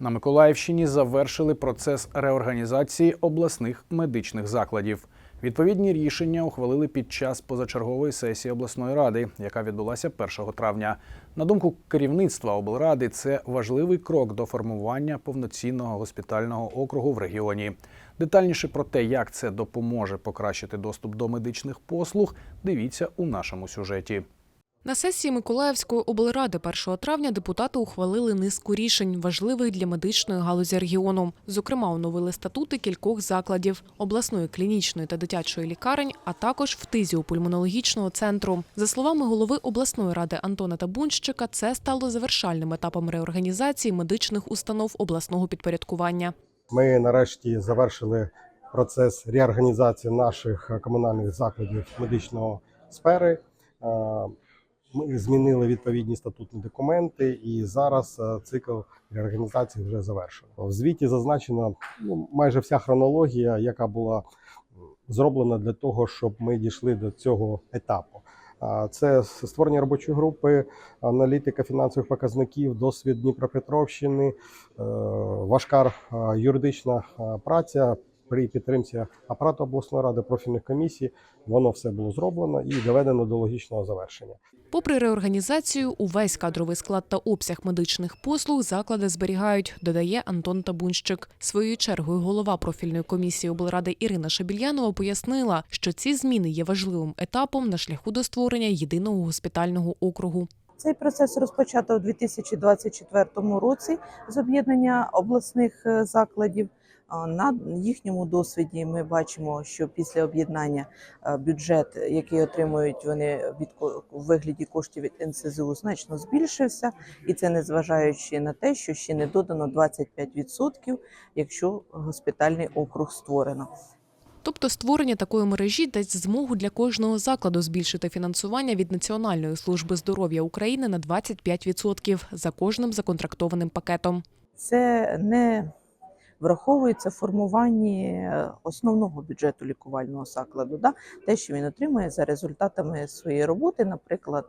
На Миколаївщині завершили процес реорганізації обласних медичних закладів. Відповідні рішення ухвалили під час позачергової сесії обласної ради, яка відбулася 1 травня. На думку керівництва облради, це важливий крок до формування повноцінного госпітального округу в регіоні. Детальніше про те, як це допоможе покращити доступ до медичних послуг, дивіться у нашому сюжеті. На сесії Миколаївської облради 1 травня депутати ухвалили низку рішень, важливих для медичної галузі регіону. Зокрема, оновили статути кількох закладів обласної клінічної та дитячої лікарень, а також фтизіопульмонологічного центру. За словами голови обласної ради Антона Табунщика, це стало завершальним етапом реорганізації медичних установ обласного підпорядкування. Ми нарешті завершили процес реорганізації наших е, комунальних закладів медичної сфери. Ми змінили відповідні статутні документи, і зараз е, цикл реорганізації вже завершено. В звіті зазначена ну, майже вся хронологія, яка була зроблена для того, щоб ми дійшли до цього етапу. Це створення робочої групи, аналітика фінансових показників, досвід Дніпропетровщини, е, важка е, юридична праця при підтримці апарату обласної ради профільних комісій. Воно все було зроблено і доведено до логічного завершення. Попри реорганізацію, увесь кадровий склад та обсяг медичних послуг заклади зберігають, додає Антон Табунщик. Своєю чергою голова профільної комісії облради Ірина Шабільянова пояснила, що ці зміни є важливим етапом на шляху до створення єдиного госпітального округу. Цей процес розпочато у 2024 році з об'єднання обласних е, закладів. А На їхньому досвіді ми бачимо, що після об'єднання е, бюджет, який отримують вони від у вигляді коштів від НСЗУ, значно збільшився, і це незважаючи на те, що ще не додано 25%, якщо госпітальний округ створено. Тобто створення такої мережі дасть змогу для кожного закладу збільшити фінансування від Національної служби здоров'я України на 25% за кожним законтрактованим пакетом. це не враховується в формуванні е, основного бюджету лікувального закладу, да? те, що він отримує за результатами своєї роботи, наприклад,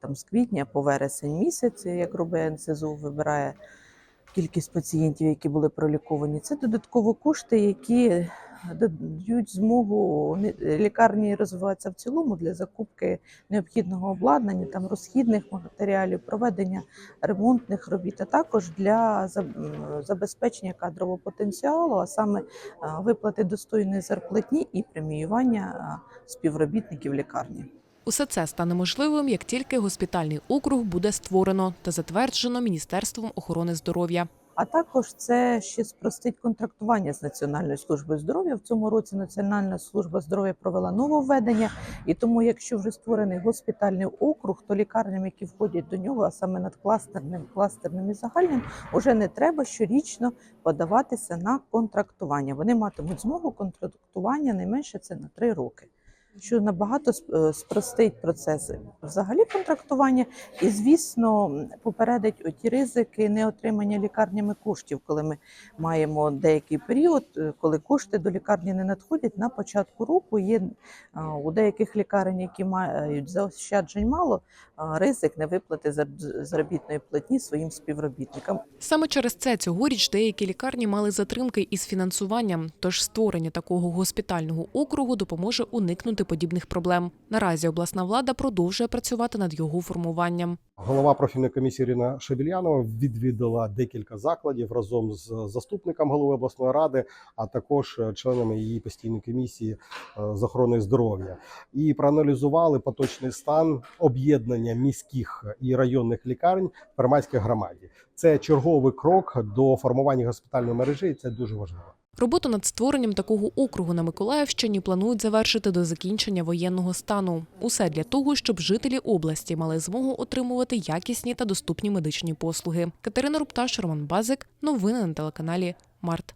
там з квітня по вересень місяць, як робить НСЗУ, вибирає кількість пацієнтів, які були проліковані. Це додаткові кошти, які дають змогу лікарні розвиватися в цілому для закупки необхідного обладнання, там розхідних матеріалів, проведення ремонтних робіт, а також для забезпечення кадрового потенціалу, а саме виплати достойної зарплатні і преміювання співробітників лікарні. Усе це стане можливим, як тільки госпітальний округ буде створено та затверджено Міністерством охорони здоров'я. А також це ще спростить контрактування з Національною службою здоров'я. В цьому році Національна служба здоров'я провела нововведення, і тому, якщо вже створений госпітальний округ, то лікарням, які входять до нього, а саме над кластерним, кластерним і загальним, уже не треба щорічно подаватися на контрактування. Вони матимуть змогу контрактування найменше це на три роки. Що набагато е, спростить процеси взагалі контрактування, і звісно попередить оті ризики неотримання лікарнями коштів, коли ми маємо деякий період, е, коли кошти до лікарні не надходять на початку року. Є у деяких лікарень, які мають заощаджень мало, ризик невиплати зар- заробітної платні своїм співробітникам. Саме через це цьогоріч деякі лікарні мали затримки із фінансуванням, тож створення такого госпітального округу допоможе уникнути подібних проблем. Наразі обласна влада продовжує працювати над його формуванням. Голова профільної комісії Ірина Шабільянова відвідала декілька закладів разом з заступником голови обласної ради, а також е, членами її постійної комісії е, з охорони здоров'я, і проаналізували поточний стан об'єднання міських і районних лікарень в громаді. Це черговий крок до формування госпітальної мережі, і це дуже важливо. Роботу над створенням такого округу на Миколаївщині планують завершити до закінчення воєнного стану. Усе для того, щоб жителі області мали змогу отримувати якісні та доступні медичні послуги. Катерина Рупташ, Роман Базик. Новини на телеканалі Март.